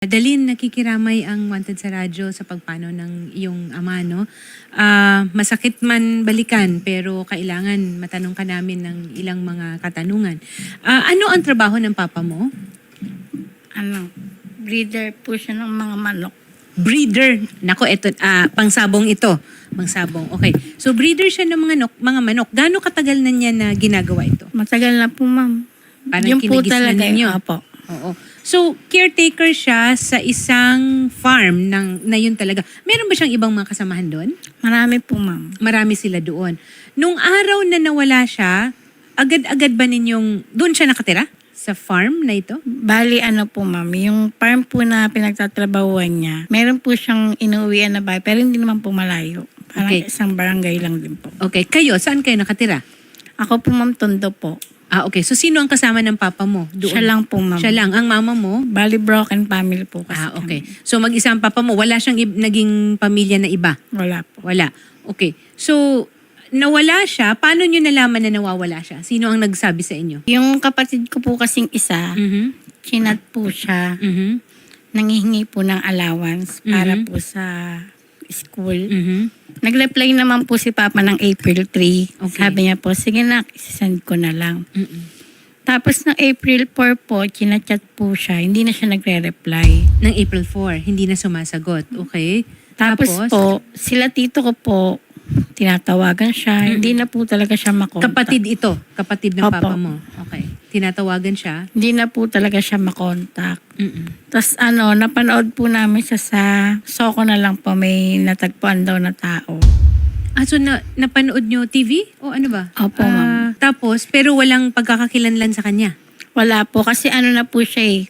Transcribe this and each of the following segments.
Dalin, nakikiramay ang Wanted sa radyo sa pagpano ng iyong ama, no? Ah, masakit man balikan, pero kailangan matanong ka namin ng ilang mga katanungan. Ah, ano ang trabaho ng papa mo? ano, breeder po siya ng mga manok. Breeder. Nako, eto, ah, pangsabong ito. Pangsabong. Okay. So, breeder siya ng mga, nok, mga manok. Gaano katagal na niya na ginagawa ito? Matagal na po, ma'am. Parang Yun po talaga ninyo. yun. Apo. Oo. So, caretaker siya sa isang farm ng, na yun talaga. Meron ba siyang ibang mga kasamahan doon? Marami po, ma'am. Marami sila doon. Nung araw na nawala siya, agad-agad ba ninyong, doon siya nakatira? Sa farm na ito? Bali, ano po, ma'am, yung farm po na pinagtatrabahuan niya, meron po siyang inuwian na bahay, pero hindi naman po malayo. Parang Okay. isang barangay lang din po. Okay. Kayo, saan kayo nakatira? Ako po, ma'am, tondo po. Ah, okay. So, sino ang kasama ng papa mo? Doon? Siya lang po, ma'am. Siya lang. Ang mama mo? Bali, broken family po kasi. Ah, okay. So, mag-isa ang papa mo. Wala siyang ib- naging pamilya na iba? kami. Wala po. Wala. Okay. So, nawala siya. Paano nyo nalaman na nawawala siya? Sino ang nagsabi sa inyo? Yung kapatid ko po kasing isa, Mhm. chinat po siya, Mhm. nangihingi po ng allowance para Mhm. po sa school. Mhm. Nag-reply naman po si Papa ng April 3. Okay. Sabi niya po, sige na, isasend ko na lang. Mhm. Tapos ng April 4 po, chinachat po siya, hindi na siya nagre-reply. Ng April 4, hindi na sumasagot. Okay. Tapos, po, sila tito ko po, tinatawagan siya, hindi na po talaga siya makontak. kapatid ito. Kapatid ng Opo. papa mo. Okay. Tinatawagan siya. Hindi na po talaga siya makontak. Mhm. Tapos ano, napanood po namin siya sa Soko na lang po, may natagpuan daw na tao. Ah, so na, napanood nyo TV? O ano ba? Opo, Ah, ma'am. Tapos, pero walang pagkakakilanlan sa kanya. Wala po, kasi ano na po siya eh,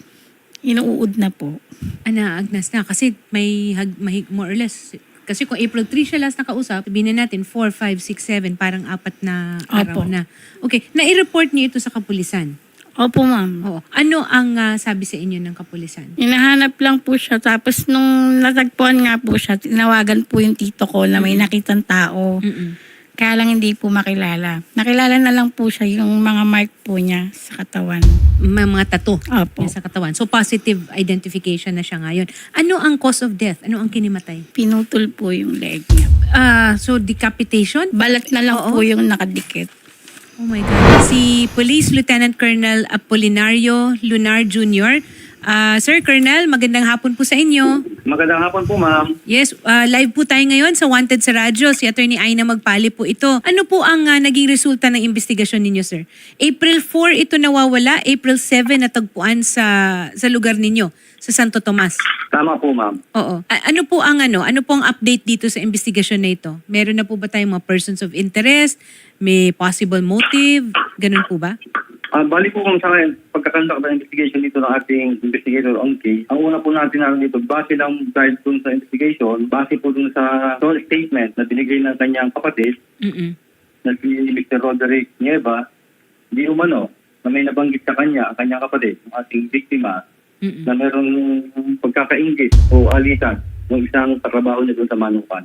inuud na po. Ana, Agnes na. Kasi may, hag, may more or less. Kasi kung April 3 siya last nakausap, sabihin na natin 4, 5, 6, 7, parang apat na araw Opo. na. Okay, nai-report niyo ito sa kapulisan. Opo, ma'am. Oo. Ano ang ah, sabi sa inyo ng kapulisan? Hinahanap lang po siya. Tapos nung natagpuan nga po siya, tinawagan po yung tito ko na may nakitang tao. Mm-mm. Kaya lang hindi po makilala. Nakilala na lang po siya yung mga mark po niya sa katawan. May mga tattoo Opo. niya sa katawan. So positive identification na siya ngayon. Ano ang cause of death? Ano ang kinimatay? Pinutol po yung leg niya. Ah, so decapitation? Balat na lang Oo. po yung nakadikit. Oh my God. Si Police Lieutenant Colonel Apolinario Lunar Jr. Ah, Sir Colonel, magandang hapon po sa inyo. Magandang hapon po, ma'am. Yes, ah, live po tayo ngayon sa Wanted sa Radyo. Si Attorney Aina Magpali po ito. Ano po ang ah, naging resulta ng investigasyon ninyo, sir? April 4 ito nawawala, April 7 natagpuan sa sa lugar ninyo, sa Santo Tomas. Tama po, ma'am. Oo. A- ano po ang ano? Ano po ang update dito sa investigasyon na ito? Meron na po ba tayong mga persons of interest? May possible motive? Ganun po ba? Ah, bali po kung sa pagkakandak ng investigation dito ng ating investigator on case, ang una po natin naroon dito, base lang dahil dun sa investigation, base po dun sa sole statement na binigay ng kanyang kapatid, Mm-mm. na si Mr. Roderick Nieva, di umano, na may nabanggit sa kanya, ang kanyang kapatid, ang ating biktima, Mm-mm. na meron pagkakaingit o alitan ng isang katrabaho niya doon sa Manukan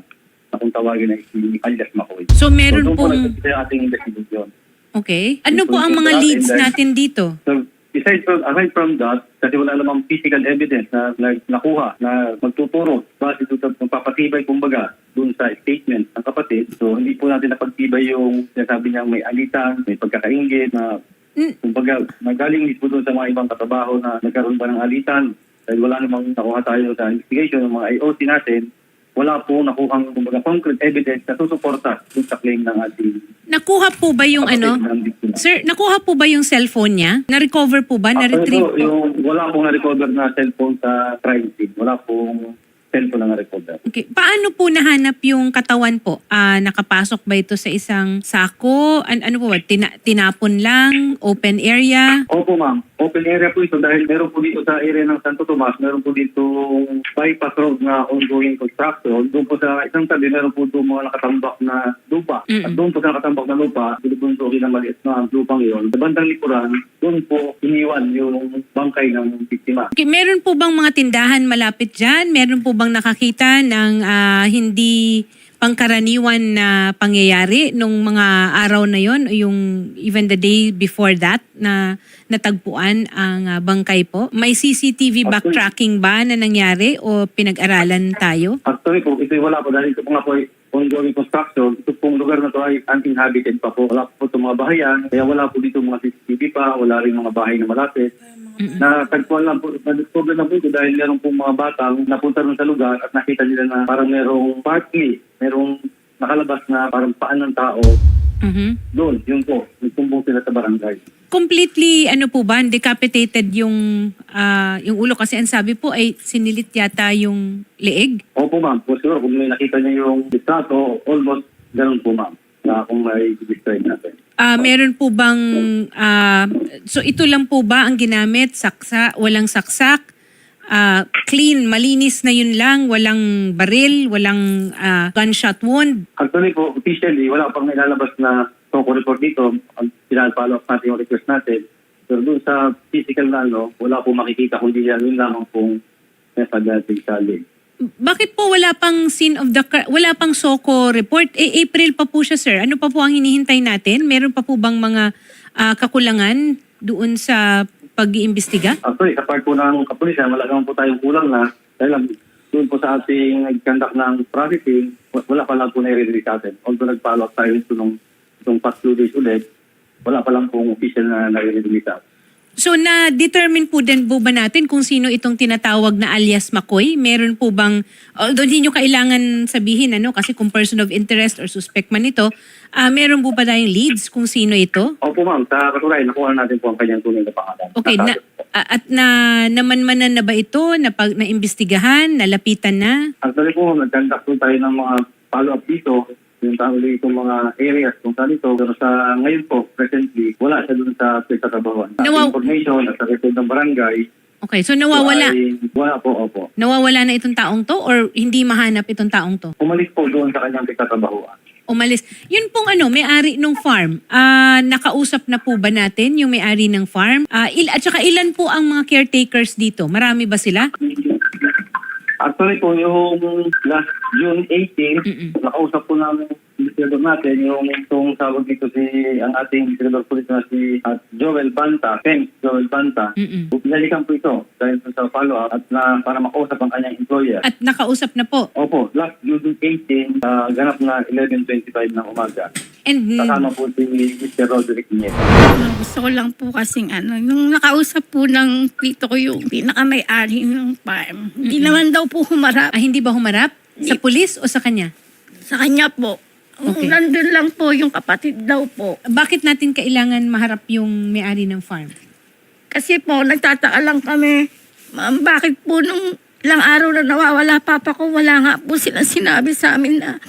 na kung tawagin na si alias Makoy. So meron so, doon po pong... nagsisimula yung ating investigation. Okay. Ano po ang mga leads natin dito? So, aside from, aside from that, kasi wala namang physical evidence na, na nakuha na magtuturo base sa magpapatibay kumbaga doon sa statement ng kapatid. So, hindi po natin napagtibay yung sinasabi niya may alitan, may pagkakaingit na Mm. kumbaga nagaling mismo doon sa mga ibang katrabaho na nagkaroon ba ng alitan. Dahil wala namang nakuha tayo sa investigation ng mga IOC natin, wala po nakuhang kumbaga concrete evidence na susuporta sa claim ng ating Nakuha po ba yung ano? Sir, nakuha po ba yung cellphone niya? Na-recover po ba? Na-retrieve po, yung wala pong na-recover na cellphone sa crime scene. Wala pong cellphone na na-recover. Okay. Paano po nahanap yung katawan po? Ah, nakapasok ba ito sa isang sako? An- ano po ba? Tina- tinapon lang? Open area? Opo ma'am, open area po ito dahil meron po dito sa area ng Santo Tomas, meron po dito bypass road na ongoing construction. Doon po sa isang tabi, meron po doon mga nakatambak na lupa. Mm-mm. At doon po sa nakatambak na lupa, pinupuntukin na maliit na lupang iyon. Sa bandang likuran, doon po iniwan yung bangkay ng biktima. Okay, meron po bang mga tindahan malapit dyan? Meron po bang nakakita ng ah, hindi pangkaraniwan na pangyayari nung mga araw na yon o yung even the day before that na natagpuan ang ah, bangkay po? May CCTV backtracking ba na nangyari o pinag-aralan tayo? Actually po, ito wala po dahil ito po nga po ongoing construction. Ito pong lugar na to ay uninhabited pa po. Wala po itong mga bahayan. Kaya wala po dito mga CCTV pa. Wala rin mga bahay na malapit. Natagpuan lang po, na-discover lang po ito dahil meron pong mga batang napunta rin sa lugar at nakita nila na parang merong partly, merong nakalabas na parang paan ng tao Mhm. doon. Yun po, nagtumbong sila sa barangay. Completely ano po ba, decapitated yung ah, yung ulo kasi ang sabi po ay sinilit yata yung leeg. Opo ma'am, po siguro kung may nakita niyo yung distrato, almost ganun po ma'am na kung may describe natin. Ah, meron po bang ah, so ito lang po ba ang ginamit saksa walang saksak ah, clean malinis na yun lang walang baril walang ah, gunshot wound Actually po, officially, wala pang nilalabas na Toko report dito. Ang pinapalo up natin yung request natin. Pero doon sa physical na ano, wala po makikita kundi yan yun lamang pong nasa dating sa leg. bakit po wala pang scene of the wala pang Soko report eh April pa po siya sir ano pa po ang hinihintay natin meron pa po bang mga ah, kakulangan doon sa pag-iimbestiga Actually, sa part po ng kapulisan, wala naman po tayong kulang na. Dahil lang, doon po sa ating nag-conduct ng wa- wala pa lang po na-release sa atin. Although nag-follow up tayo ito nung, nung past two days ulit, wala pa lang pong official na na-release sa atin. So na-determine po din po ba natin kung sino itong tinatawag na alias Makoy? Meron po bang, although hindi nyo kailangan sabihin ano, kasi kung person of interest or suspect man ito, ah meron po ba tayong leads kung sino ito? Opo ma'am, sa katunayan, nakuha natin po ang kanyang tunay na pangalan. Okay, na, at na namanmanan na ba ito, na pag naimbestigahan, nalapitan na? Actually po, nag-conduct po tayo ng mga follow-up dito, yung ulit itong mga areas kung saan ito. Pero sa ngayon po, presently, wala siya dun sa pinagtatrabahuan. Sa Nawaw- information at sa record ng barangay, Okay, so nawawala. ay, wala po, opo. Nawawala na itong taong to or hindi mahanap itong taong to? Umalis po doon sa kanyang pinagtatrabahuan. Umalis. Yun pong ano, may-ari ng farm. Ah, nakausap na po ba natin yung may-ari ng farm? Ah, il at saka ilan po ang mga caretakers dito? Marami ba sila? Actually po, yung last June 18, Mm-mm. nakausap po namin investigador natin yung itong tawag dito si ang ating investigador police na si at Joel Banta, Ken Joel Banta. Mm-mm. Pinalikan po ito dahil po sa follow-up at na, para makausap ang kanyang employer. At nakausap na po. Opo, last June 18, uh, ganap na 11.25 ng umaga. And Kasama po si Mr. Roderick Nieto. Ano, gusto ko lang po kasing ano, yung nakausap po ng tito ko yung pinakamay-ari ng farm. Hindi naman daw po humarap ah, hindi ba humarap? Sa pulis o sa kanya? sa kanya po. Okay. Nandun lang po yung kapatid daw po. Bakit natin kailangan maharap yung may-ari ng farm? Kasi po, nagtataka lang kami, ma'am, bakit po nung ilang araw na nawawala papa ko, wala nga po sila sinabi sa amin na,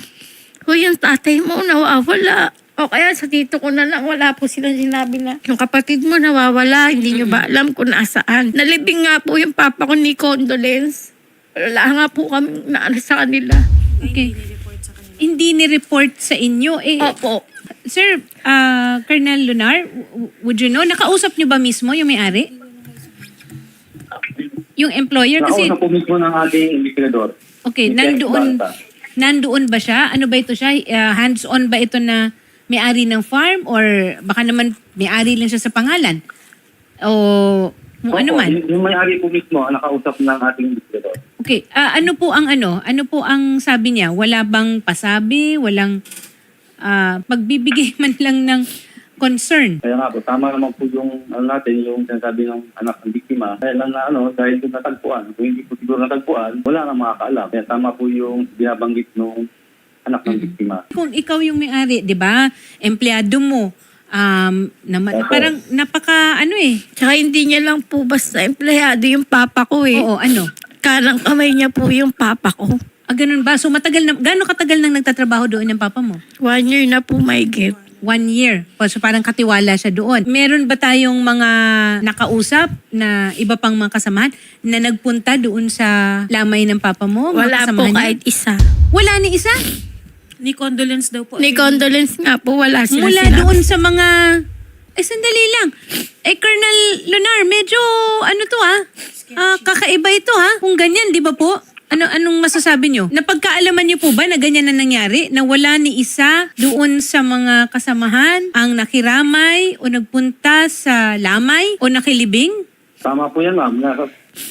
Hoy, yung tatay mo nawawala. O kaya sa tito ko na lang, wala po sila sinabi na, yung kapatid mo nawawala, hindi nyo ba alam kung nasaan. Nalibing nga po yung papa ko ni condolence. Wala nga po kami na ano sa kanila. Okay. Hindi ni-report sa inyo. Eh, Opo. Sir, ah, Colonel Lunar, w- would you know, nakausap niyo ba mismo yung may-ari? Yung employer? Kasi, Nakausap po mismo ng ating investigador. okay, si Ken nandoon, nandoon ba siya? Ano ba ito siya? Ah, hands-on ba ito na may-ari ng farm? Or baka naman may-ari lang siya sa pangalan? O ano Opo, man? Yung, yung may-ari po mismo ang nakausap ng ating investigador. Okay, ah, ano po ang ano? Ano po ang sabi niya? Wala bang pasabi? Walang ah, pagbibigay man lang ng concern? Kaya nga po, tama naman po yung ano natin, yung sinasabi ng anak ng biktima. Kaya lang na ano, dahil doon natagpuan. Kung hindi po siguro natagpuan, wala nang makakaalam. Kaya tama po yung binabanggit nung anak ng biktima. Kung ikaw yung may-ari, 'di ba? Empleyado mo um naman Opo. parang napaka ano eh. Tsaka hindi niya lang po basta empleyado yung papa ko eh. Oo, ano? Kanang kamay niya po yung papa ko. Ah, ganun ba? So matagal na gaano katagal nang nagtatrabaho doon ng papa mo? One year na po may get. One year. O, So parang katiwala siya doon. Meron ba tayong mga nakausap na iba pang mga kasamahan na nagpunta doon sa lamay ng papa mo? Mga Wala po kasamahan niya? kahit isa. Wala ni isa? Ni condolence daw po. Ni condolence nga po, wala sila Mula sinabi. doon sa mga... Eh, sandali lang. Eh, Colonel Lunar, medyo ano to ah? Ah, kakaiba ito ha? Kung ganyan, di ba po? Ano anong masasabi nyo? Napagkaalaman nyo po ba na ganyan na nangyari? Na wala ni isa doon sa mga kasamahan ang nakiramay o nagpunta sa lamay o nakilibing? Tama po yan, ma'am. Na,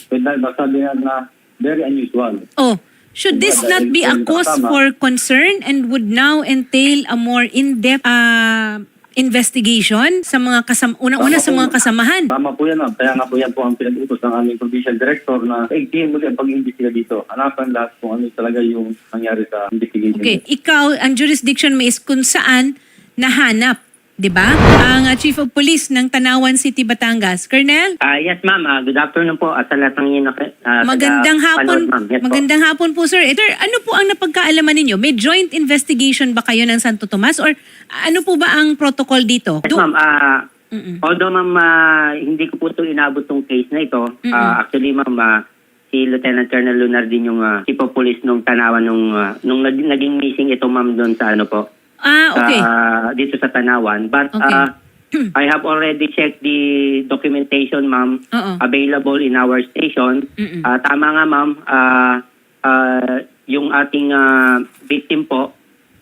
pwede na masabi yan na very unusual. Oh, should this not be a cause for concern and would now entail a more in-depth uh, investigation sa mga kasam unang-una sa mga kasamahan? Tama po yan, ma'am. Kaya nga po yan po ang pinag-utos ng aming provincial director na igtihin mo ang pag-iimbestiga dito. Hanapan lahat kung ano talaga yung nangyari sa investigation. Okay, ikaw, ang jurisdiction mo is kung saan nahanap, di ba? Ang uh, Chief of Police ng Tanawan City, Batangas. Colonel? Ah, yes, ma'am. Ah, good afternoon po at sa lahat ng inyo. Uh, Magandang hapon. ma'am. Yes, po. magandang hapon po, sir. Eh, sir, ano po ang napagkaalaman ninyo? May joint investigation ba kayo ng Santo Tomas or ano po ba ang protocol dito? Yes, ma'am. Ah, Mm-mm. although, ma'am, ah, hindi ko po ito inabot tong case na ito. Ah, actually, ma'am, ah, si Lieutenant Colonel Lunar din yung ah, chief of police nung Tanawan nung, ah, nung nag- naging missing ito, ma'am, doon sa ano po. Ah, okay. ah, dito sa Tanawan. But Okay. ah, I have already checked the documentation, ma'am, Oo. available in our station. Mm-mm. Ah, tama nga, ma'am. Ah, ah, yung ating ah, victim po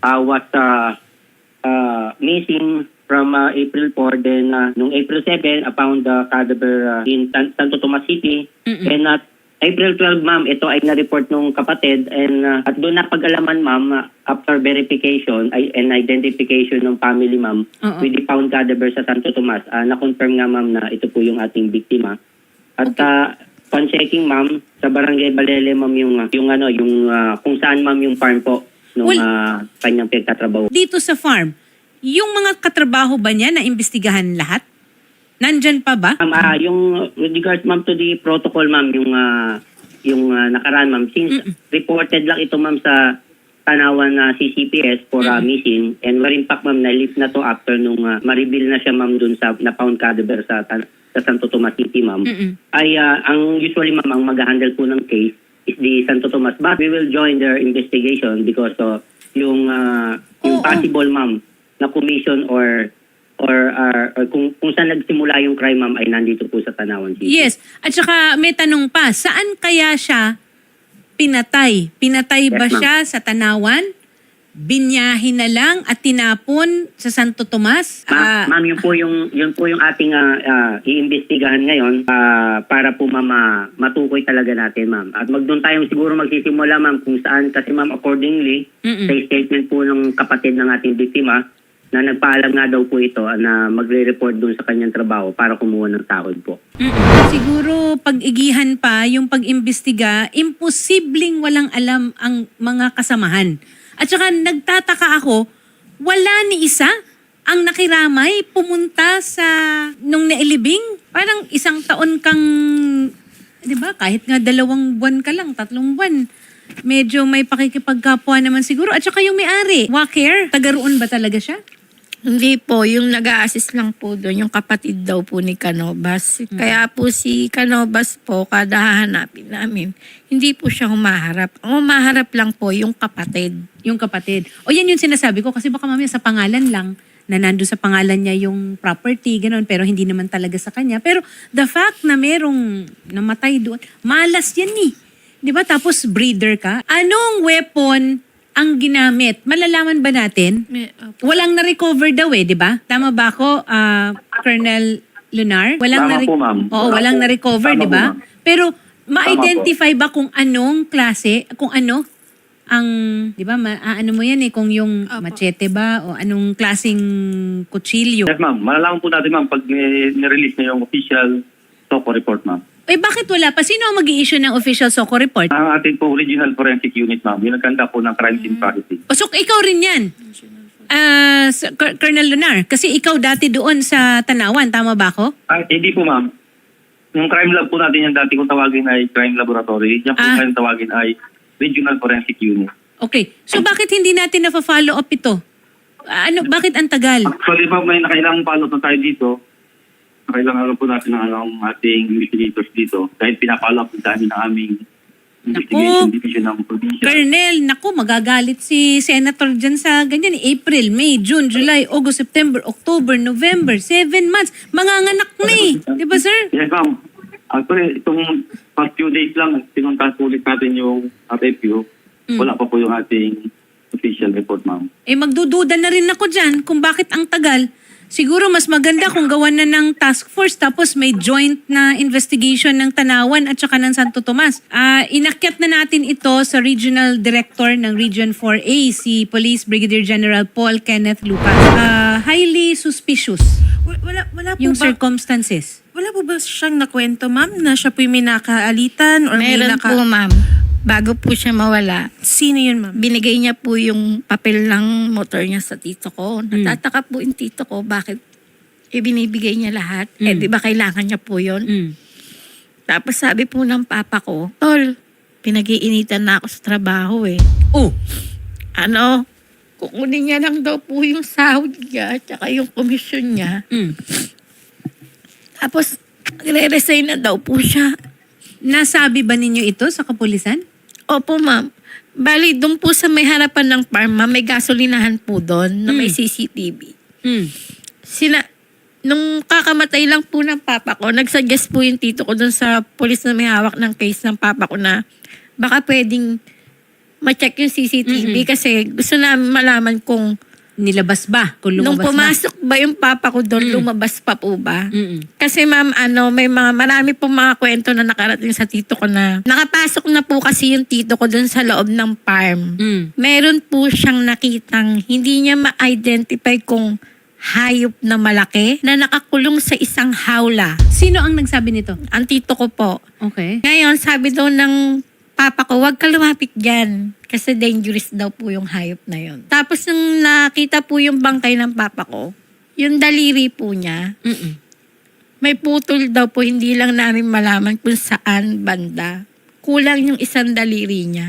ah, was ah, ah, missing from ah, April 4. Then, ah, nung April 7, I found the cadaver ah, in San- Santo Tomas City. Mm-mm. And at April 12, ma'am, ito ay na-report nung kapatid. And ah, at doon napag-alaman, ma'am, ah, after verification ay, and identification ng family, ma'am, with the found cadaver sa Santo Tomas, ah, na-confirm nga, ma'am, na ito po yung ating biktima. At ah, upon checking, ma'am, sa Barangay Balele, ma'am, yung, ah, yung ano, yung ah, kung saan, ma'am, yung farm po nung Well- ah, kanyang pinagtatrabaho. Dito sa farm, yung mga katrabaho ba niya na imbestigahan lahat? Nandyan pa ba? Ma'am, ah, yung with regards ma'am to the protocol ma'am, yung ah, yung ah, nakaraan ma'am, since reported lang ito ma'am sa Tanawan na CCPS for ah, missing and wherein fact ma'am na-lift na to after nung ah, ma-reveal na siya ma'am dun sa na-found cadaver sa, Tan- sa Santo Tomas City ma'am. Ay ah, ang usually ma'am ang mag-handle po ng case is the Santo Tomas but we will join their investigation because uh, yung ah, yung Oo. possible ma'am na commission or or, or, or kung, kung saan nagsimula yung crime ma'am ay nandito po sa Tanawan City. Yes. At saka may tanong pa, saan kaya siya pinatay? Pinatay ba Yes, ma'am. siya sa Tanawan? Binyahin na lang at tinapon sa Santo Tomas? Ah, Ma- ma'am, yun po yung yun po yung ating ah, ah, iimbestigahan ngayon ah, para po ma'am ah, matukoy talaga natin ma'am. At magdoon tayo siguro magsisimula ma'am kung saan kasi ma'am accordingly Mm-mm. sa statement po ng kapatid ng ating biktima na nagpaalam nga daw po ito ah, na magre-report doon sa kanyang trabaho para kumuha ng sahod po. Siguro pag-igihan pa yung pag-imbestiga, imposibleng walang alam ang mga kasamahan. At saka nagtataka ako, wala ni isa ang nakiramay pumunta sa nung nailibing. Parang isang taon kang, di ba, kahit nga dalawang buwan ka lang, tatlong buwan, medyo may pakikipagkapwa naman siguro. At saka yung may-ari, Waker, taga roon ba talaga siya? Hindi po, yung nag assist lang po doon, yung kapatid daw po ni Canobas. Kaya po si Canobas po, kada hahanapin namin, hindi po siya humaharap. Ang humaharap lang po yung kapatid. Yung kapatid. O yan yung sinasabi ko kasi baka mamaya sa pangalan lang na nando sa pangalan niya yung property, ganun, pero hindi naman talaga sa kanya. Pero the fact na merong namatay doon, malas yan ni. Di ba? Tapos breeder ka. Anong weapon ang ginamit? Malalaman ba natin? May, uh, Walang na-recover daw eh, di ba? Tama ba ako, ah, Colonel Lunar? Walang Tama na- po, ma'am. Oo, Tama walang po. na-recover, Tama di po, ba? ma'am. Pero ma-identify ba kung anong klase, kung ano ang, di ba, ma- ah, ano mo yan eh, kung yung Apo. machete ba o anong klasing kutsilyo. Yes, ma'am. Malalaman po natin, ma'am, pag eh, nirelease na yung official SOCO report, ma'am. Eh bakit wala pa? Sino ang mag issue ng official SOCO report? Ang ating po original forensic unit, ma'am, yung nagkanda po ng crime scene processing. O so ikaw rin yan? Ah, Col- Colonel Lunar, kasi ikaw dati doon sa Tanawan, tama ba ako? Ah, hindi po, ma'am. Yung crime lab po natin yung dati kong tawagin ay crime laboratory. Yan po Ah. ngayon tawagin ay regional forensic unit. Okay. So bakit hindi natin na-follow up ito? Ah, Ano, bakit ang tagal? Actually, ma'am, may nakailangang follow na tayo dito. Nakailangan po natin ng ano, ang ating investigators dito. Dahil pinapalo up namin ng aming investigation Naku. division ng probinsya. Colonel, naku, magagalit si Senator dyan sa ganyan. April, May, June, July, August, September, October, November, seven months. Manganganak na eh. Di ba, sir? Yes, ma'am. Actually, itong past few days lang, pinuntahan po ulit natin yung RFU. Mm. Wala pa po yung ating official report, ma'am. Eh magdududa na rin ako dyan kung bakit ang tagal. Siguro mas maganda kung gawan na ng task force tapos may joint na investigation ng Tanawan at saka ng Santo Tomas. Ah, inakyat na natin ito sa Regional Director ng Region 4A, si Police Brigadier General Paul Kenneth Lucas. Ah, highly suspicious Wa- Wala, wala po yung ba, circumstances. wala po ba siyang nakwento, ma'am, na siya po'y may nakaalitan or may Meron naka... po, ma'am. Bago po siya mawala, Sino yun, ma'am? binigay niya po yung papel ng motor niya sa tito ko. Natataka po yung tito ko, bakit ibinibigay niya lahat? Eh, Mm. di ba kailangan niya po yun? Mm. Tapos sabi po ng papa ko, Tol, pinag-iinitan na ako sa trabaho eh. Oh, Ano, kukunin niya lang daw po yung sahod niya, tsaka yung komisyon niya. mm. Tapos, re-resign na daw po siya. nasabi ba ninyo ito sa kapulisan? Opo, ma'am. Bali, doon po sa may harapan ng farm, ma'am, may gasolinahan po doon na may Mm. CCTV. Mm. Sina, nung kakamatay lang po ng papa ko, nagsuggest po yung tito ko doon sa polis na may hawak ng case ng papa ko na baka pwedeng ma-check yung CCTV kasi gusto namin malaman kung Nilabas ba? Kung nung lumabas pumasok ba yung papa ko doon, Mm. lumabas pa po ba? Mm-mm. Kasi ma'am, ano, may mga, marami pong mga kwento na nakarating sa tito ko na nakapasok na po kasi yung tito ko doon sa loob ng farm. Mm. Meron po siyang nakitang hindi niya ma-identify kung hayop na malaki na nakakulong sa isang hawla. Sino ang nagsabi nito? Ang tito ko po. Okay. Ngayon, sabi daw ng papa ko, huwag ka lumapit dyan. Kasi dangerous daw po yung hayop na yon. Tapos nung nakita po yung bangkay ng papa ko, yung daliri po niya, Mm-mm. may putol daw po, hindi lang namin malaman kung saan banda. Kulang yung isang daliri niya.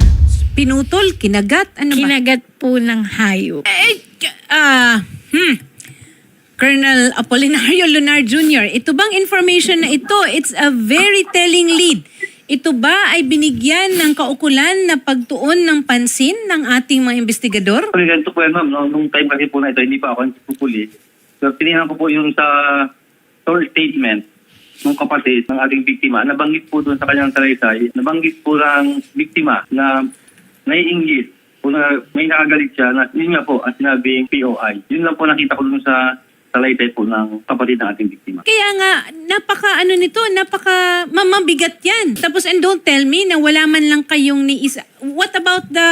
Pinutol, kinagat, ano ba? Kinagat po ng hayop. Eh, k- ah, hmm. Colonel Apolinario Lunar Jr., ito bang information na ito, it's a very telling lead. Ito ba ay binigyan ng kaukulan na pagtuon ng pansin ng ating mga investigador? Actually, ganito po yan, ma'am. No? Nung time kasi po na ito, hindi pa ako pulis. So, tinignan ko po yung sa source statement ng kapatid ng ating biktima. Nabanggit po doon sa kanyang salaysay, nabanggit po ng biktima na naiinggit o na may nakagalit siya na yun nga po ang sinabing POI. Yun lang po nakita ko doon sa salaysay po ng kapatid ng ating biktima. Kaya nga, napaka ano nito, napaka mamabigat yan. Tapos and don't tell me na wala man lang kayong ni isa. What about the,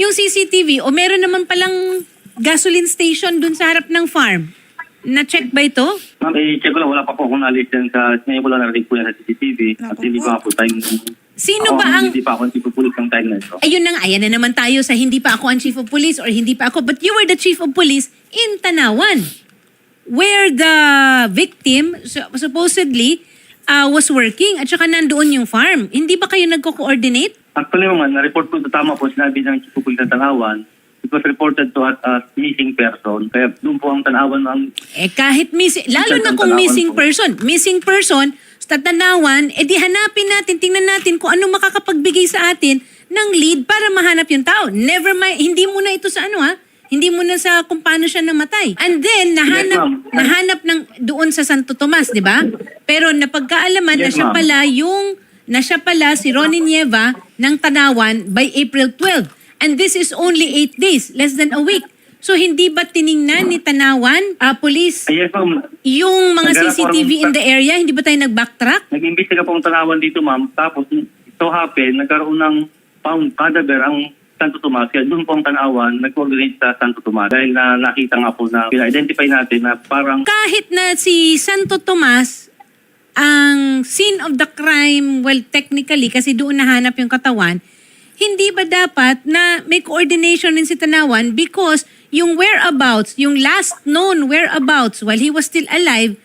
yung CCTV? O meron naman palang gasoline station dun sa harap ng farm? Na-check ba ito? Ma'am, eh, check ko lang, wala pa po akong knowledge yan sa, ngayon ko lang narinig po yan sa CCTV. At hindi pa po time. Sino Ako, ba ang- Hindi pa ako ang pupulis ng time na ito. Ayun na nga, ayan na naman tayo sa hindi pa ako ang chief of police or hindi pa ako, but you were the chief of police in Tanawan. Where the victim su- supposedly uh, was working at saka nandoon yung farm. Hindi ba kayo nagko-coordinate? Actually, mga na-report po tama po, sinabi ng Chief Police ng Tanawan, it was reported to us as missing person. Kaya doon po ang Tanawan ng Eh kahit missing, lalo na kung missing po. person, missing person, sa tanawan, eh di hanapin natin, tingnan natin kung anong makakapagbigay sa atin ng lead para mahanap yung tao. Never mind, hindi muna ito sa ano ha, hindi muna sa kung paano siya namatay. And then, nahanap, ma'am. nahanap ng doon sa Santo Tomas, di ba? Pero napagkaalaman na Yes, siya ma'am. pala yung, na siya pala si Ronnie Nieva ng Tanawan by April 12. And this is only 8 days, less than a week. So hindi ba tiningnan ni Tanawan, ah, police, Ay, yes, ma'am. yung mga CCTV in the area, hindi ba tayo nag-backtrack? Nag-imbestiga po ang Tanawan dito, ma'am. Tapos, so happen, nagkaroon ng found cadaver ang Santo Tomas. Kaya doon po ang Tanawan nag-coordinate sa Santo Tomas. Dahil na nakita nga po na pina-identify natin na parang Kahit na si Santo Tomas, ang scene of the crime, well, technically, kasi doon nahanap yung katawan, hindi ba dapat na may coordination din si Tanawan because yung whereabouts, yung last known whereabouts while he was still alive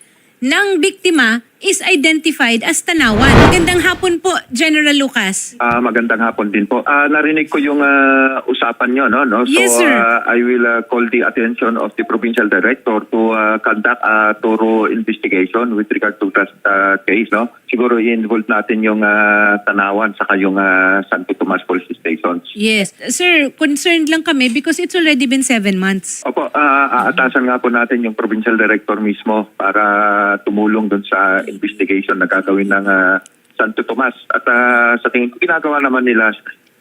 ng biktima is identified as Tanawan. Magandang hapon po, General Lucas. Ah, magandang hapon din po. Ah, narinig ko yung ah, usapan nyo, no? no? Yes, so, sir. ah, I will ah, call the attention of the provincial director to ah, conduct a thorough investigation with regard to that ah, case, no? Siguro i-involve natin yung ah, Tanawan saka yung ah, Santo Tomas Police Stations. Yes. Sir, concerned lang kami because it's already been seven months. Opo, ah, aatasan nga po natin yung provincial director mismo para tumulong dun sa investigation na gagawin ng ah, Santo Tomas. At ah, sa tingin ko, ginagawa naman nila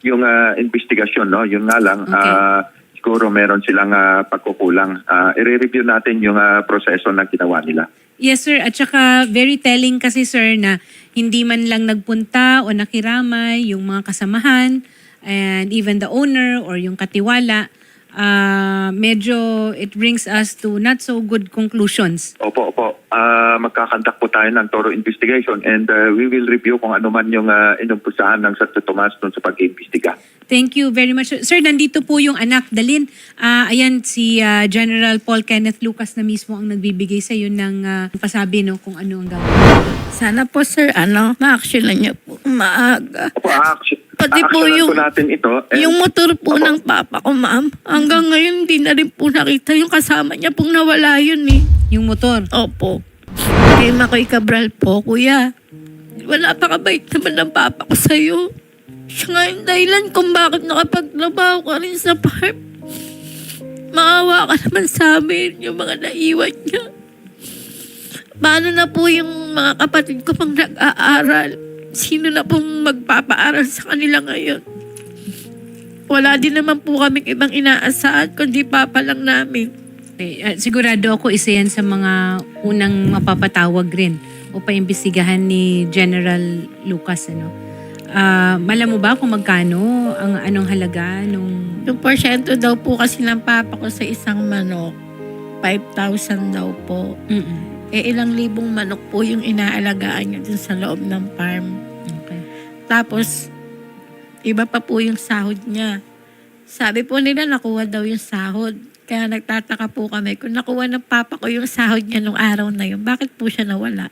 yung ah, investigasyon, no? Yun nga lang, Okay. ah, siguro meron silang ah, pagkukulang. Ah, i-review natin yung ah, proseso na ginawa nila. Yes sir, at saka very telling kasi sir na hindi man lang nagpunta o nakiramay yung mga kasamahan and even the owner or yung katiwala, ah, medyo it brings us to not so good conclusions. Opo, opo. Ah, magkakandak po tayo ng thorough investigation and ah, we will review kung ano man yung uh, inumpusahan ng Santo Tomas dun sa pag-iimbestiga. Thank you very much. Sir, nandito po yung anak, Dalin. Ah, ayan, si ah, General Paul Kenneth Lucas na mismo ang nagbibigay sa iyo ng ah, pasabi no, kung ano ang gagawin. Sana po sir, ano, ma-action na niyo po maaga. Opo, action, Pati po actionan yung- po natin ito. and- Yung motor po Opo. ng papa ko, ma'am. Hanggang ngayon, hindi na rin po nakita yung kasama niya pong nawala yun eh. Yung motor. Opo. Kay Makoy Cabral po, kuya. Wala pa kabait naman ng papa ko sa'yo. Siya nga yung dahilan kung bakit nakapaglabaw ka rin sa farm. Maawa ka naman sa amin, yung mga naiwan niya. Paano na po yung mga kapatid ko pang nag-aaral? Sino na pong magpapaaral sa kanila ngayon? Wala din naman po kaming ibang inaasahan, kundi papa lang namin. Okay, ah, sigurado ako isa yan sa mga unang mapapatawag rin o paimbestigahan ni General Lucas. Ano? Ah, malam mo ba kung magkano ang anong halaga nung Yung porsyento daw po kasi ng papa ko sa isang manok, 5,000 daw po. Mm-mm. Eh ilang libong manok po yung inaalagaan niya dun sa loob ng farm. Okay. Tapos, iba pa po yung sahod niya. Sabi po nila nakuha daw yung sahod. Kaya nagtataka po kami kung nakuha ng papa ko yung sahod niya nung araw na yun, bakit po siya nawala?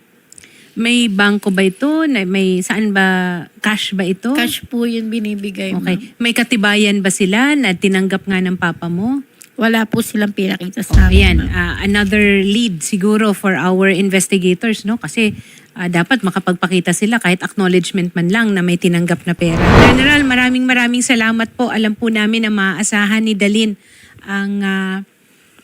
May bangko ba ito? May saan ba cash ba ito? Cash po yun binibigay mo. Okay. May katibayan ba sila na tinanggap nga ng papa mo? Wala po silang pinakita Oh, sa amin. ayan, ma'am. ah, another lead siguro for our investigators, no? Kasi ah, dapat makapagpakita sila kahit acknowledgement man lang na may tinanggap na pera. General, maraming maraming salamat po. Alam po namin na maaasahan ni Dalin ang ah,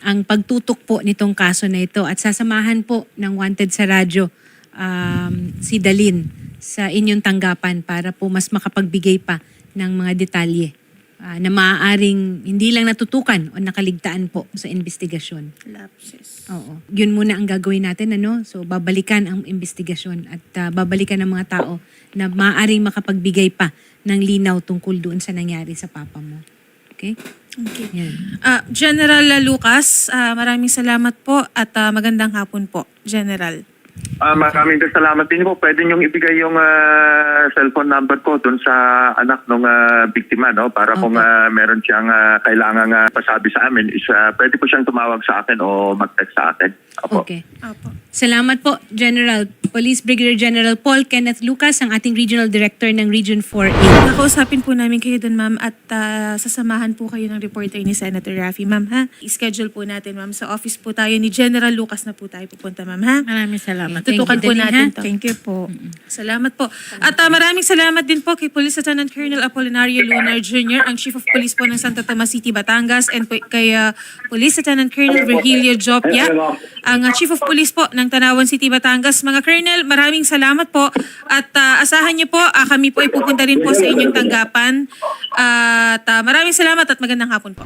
ang pagtutok po nitong kaso na ito at sasamahan po ng Wanted sa radyo um, si Dalin sa inyong tanggapan para po mas makapagbigay pa ng mga detalye ah, na maaaring hindi lang natutukan o nakaligtaan po sa investigasyon. Lapses. Oo. Yun muna ang gagawin natin, ano? So, babalikan ang investigasyon at ah, babalikan ng mga tao na maaaring makapagbigay pa ng linaw tungkol doon sa nangyari sa papa mo. Okay? Okay. Yan. Ah, General Lucas, ah, maraming salamat po at ah, magandang hapon po, General. Ah, maraming din salamat din po. Pwede niyong ibigay yung ah, cellphone number ko dun sa anak ng biktima, no? Para kung ah, meron siyang ah, kailangan ah, pasabi sa amin, is ah, pwede po siyang tumawag sa akin o mag-text sa akin. Opo. Okay. Opo. Salamat po, General. Police Brigadier General Paul Kenneth Lucas, ang ating Regional Director ng Region 4A. Nakausapin po namin kayo doon, ma'am, at ah, sasamahan po kayo ng reporter ni Senator Raffy, ma'am, ha? I-schedule po natin, ma'am. Sa office po tayo ni General Lucas na po tayo pupunta, ma'am, ha? Maraming salamat. Thank Tutukan you, po Dalin, natin ha? to. Thank you po. Salamat po. At ah, maraming salamat din po kay Police Lieutenant Colonel Apolinario Lunar Jr., ang Chief of Police po ng Santa Tomas City, Batangas, and po, kay ah, Police Lieutenant Colonel Virgilio Jopia, ang ah, Chief of Police po ng Tanawan City, Batangas. Mga Colonel, maraming salamat po at ah, asahan niyo po, ah, kami po ay pupunta rin po sa inyong tanggapan. At ah, maraming salamat at magandang hapon po.